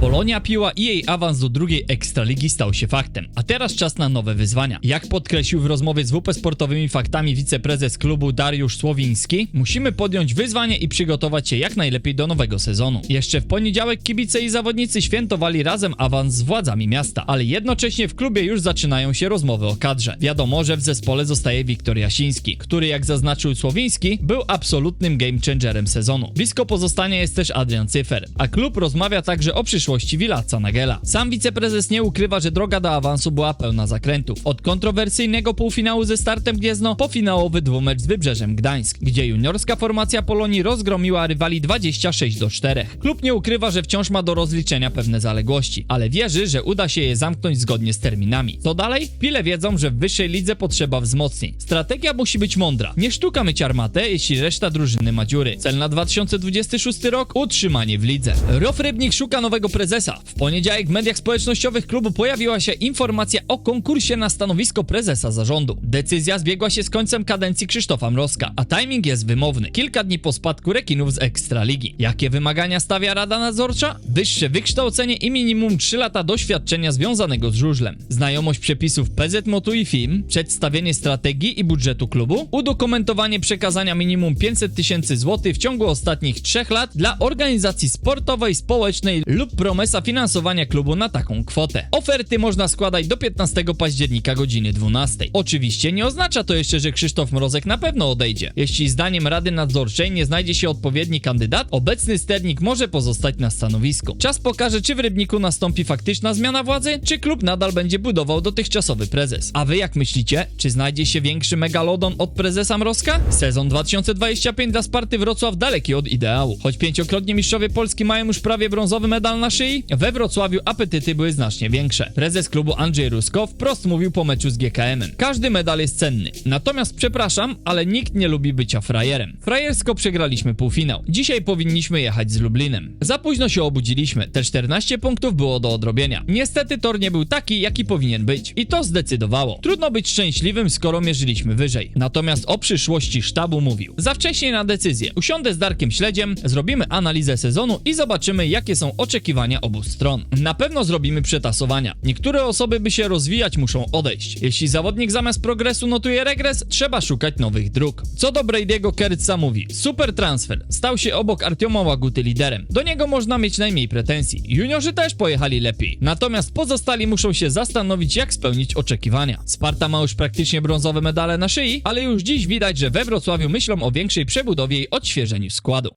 Polonia piła i jej awans do drugiej ekstraligi stał się faktem, a teraz czas na nowe wyzwania. Jak podkreślił w rozmowie z WP Sportowymi Faktami wiceprezes klubu Dariusz Słowiński, musimy podjąć wyzwanie i przygotować się jak najlepiej do nowego sezonu. Jeszcze w poniedziałek kibice i zawodnicy świętowali razem awans z władzami miasta, ale jednocześnie w klubie już zaczynają się rozmowy o kadrze. Wiadomo, że w zespole zostaje Wiktor Jasiński, który jak zaznaczył Słowiński, był absolutnym game changerem sezonu. Blisko pozostania jest też Adrian Cyfer, a klub rozmawia także o przyszłości Wilaca Nagela. Sam wiceprezes nie ukrywa, że droga do awansu była pełna zakrętów. Od kontrowersyjnego półfinału ze startem Gniezno po finałowy dwumecz z Wybrzeżem Gdańsk, gdzie juniorska formacja Polonii rozgromiła rywali 26 do 4. Klub nie ukrywa, że wciąż ma do rozliczenia pewne zaległości, ale wierzy, że uda się je zamknąć zgodnie z terminami. Co dalej? Pile wiedzą, że w wyższej lidze potrzeba wzmocnień. Strategia musi być mądra. Nie sztuka myć armatę, jeśli reszta drużyny ma dziury. Cel na 2026 rok utrzymanie w lidze. Rof Rybnik szuka nowego prezesa. W poniedziałek w mediach społecznościowych klubu pojawiła się informacja o konkursie na stanowisko prezesa zarządu. Decyzja zbiegła się z końcem kadencji Krzysztofa Mrozka, a timing jest wymowny. Kilka dni po spadku rekinów z Ekstraligi. Jakie wymagania stawia Rada Nadzorcza? Wyższe wykształcenie i minimum 3 lata doświadczenia związanego z żużlem. Znajomość przepisów PZ Motu i FIM, przedstawienie strategii i budżetu klubu, udokumentowanie przekazania minimum 500 tysięcy złotych w ciągu ostatnich 3 lat dla organizacji sportowej, społecznej lub promesa finansowania klubu na taką kwotę. Oferty można składać do 15 października godziny 12. Oczywiście nie oznacza to jeszcze, że Krzysztof Mrozek na pewno odejdzie. Jeśli zdaniem Rady Nadzorczej nie znajdzie się odpowiedni kandydat, obecny sternik może pozostać na stanowisku. Czas pokaże, czy w Rybniku nastąpi faktyczna zmiana władzy, czy klub nadal będzie budował dotychczasowy prezes. A wy jak myślicie, czy znajdzie się większy megalodon od prezesa Mrozka? Sezon 2025 dla Sparty Wrocław daleki od ideału. Choć pięciokrotnie mistrzowie Polski mają już prawie brązowy medal na szyi, we Wrocławiu apetyty były znacznie większe. Prezes klubu Andrzej Rusko wprost mówił po meczu z GKM-em. Każdy medal jest cenny. Natomiast przepraszam, ale nikt nie lubi bycia frajerem. Frajersko przegraliśmy półfinał. Dzisiaj powinniśmy jechać z Lublinem. Za późno się obudziliśmy. Te 14 punktów było do odrobienia. Niestety tor nie był taki, jaki powinien być. I to zdecydowało. Trudno być szczęśliwym, skoro mierzyliśmy wyżej. Natomiast o przyszłości sztabu mówił. Za wcześnie na decyzję. Usiądę z Darkiem Śledziem, zrobimy analizę sezonu i zobaczymy, jakie są oczekiwania obu stron. Na pewno zrobimy przetasowania. Niektóre osoby, by się rozwijać, muszą odejść. Jeśli zawodnik zamiast progresu notuje regres, trzeba szukać nowych dróg. Co do Brady'ego Kertza mówi, super transfer. Stał się obok Artioma Łaguty liderem. Do niego można mieć najmniej pretensji. Juniorzy też pojechali lepiej. Natomiast pozostali muszą się zastanowić, jak spełnić oczekiwania. Sparta ma już praktycznie brązowe medale na szyi, ale już dziś widać, że we Wrocławiu myślą o większej przebudowie i odświeżeniu składu.